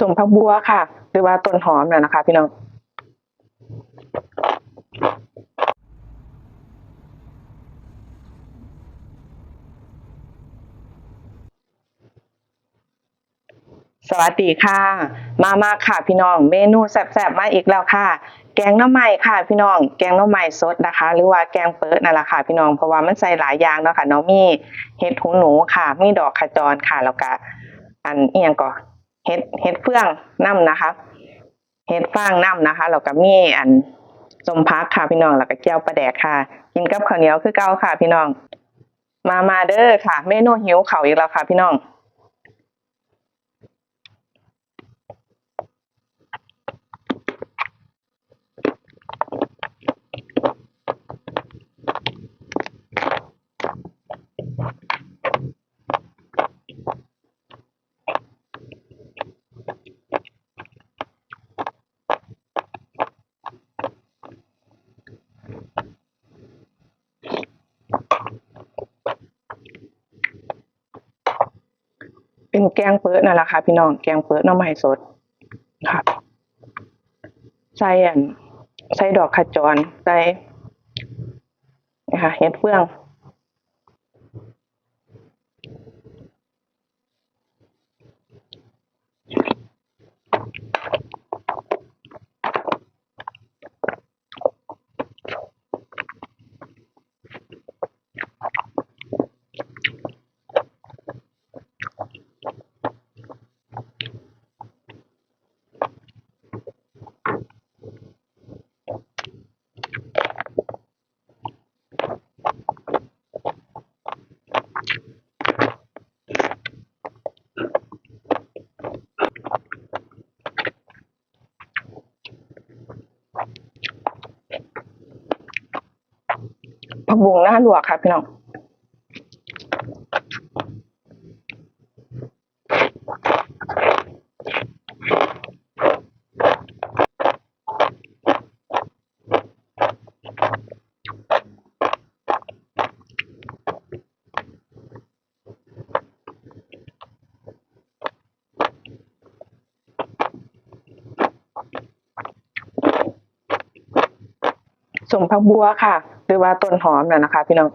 สมพักบัวค่ะ หรือว่าต้นหอมน่ะนะคะ พี่น้องสวัสดีค่ะ มามาค่ะพี่น้อง เมนูแซ่บๆมาอีกแล้วค่ะ แกงน้ำใหม่ค่ะ พี่น้อง แกงน้ำใหม่สดนะคะ หรือว่าแกงเปิดนั่นแหละค่ะ พี่น้องเพราะว่ามันใส่หลายอย่างเนาะค่ะเนาะมีเห็ดหูหนูค่ะ มีดอกขจรค่ะแล้วก็อันเอียงก่อ เฮ็ดเฮ็ดเฟืองน้ำนะคะเฮ็ดฟางน้ำนะคะแล้วก็มีอันสมพักค่ะพี่น้องแล้วก็เกี๊ยวปลาแดกค่ะ กินกับข้าวเหนียวคือเก่าค่ะ พี่น้อง มามาเด้อค่ะ เมนูหิวเขาอีกแล้วค่ะ พี่น้อง นแกงเปิดนั่นแหละค่ะ พี่น้องแกงเปิดน้ำไม้สดค่ะใส่อันใส่ดอกขจรใส่นะคะเห็ดเฟือง ผักบุ้งหน้าลวกค่ะพี่น้องสมพักบัวค่ะ หรือว่าต้นหอมน่ะนะคะ พี่น้อง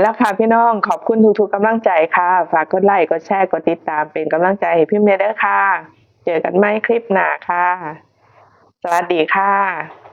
แล้วค่ะพี่น้องขอบคุณทุกๆกำลังใจค่ะ ฝากกดไลค์กดแชร์กดติดตามเป็นกำลังใจให้พี่เมย์เด้อค่ะ เจอกันใหม่คลิปหน้าค่ะ สวัสดีค่ะ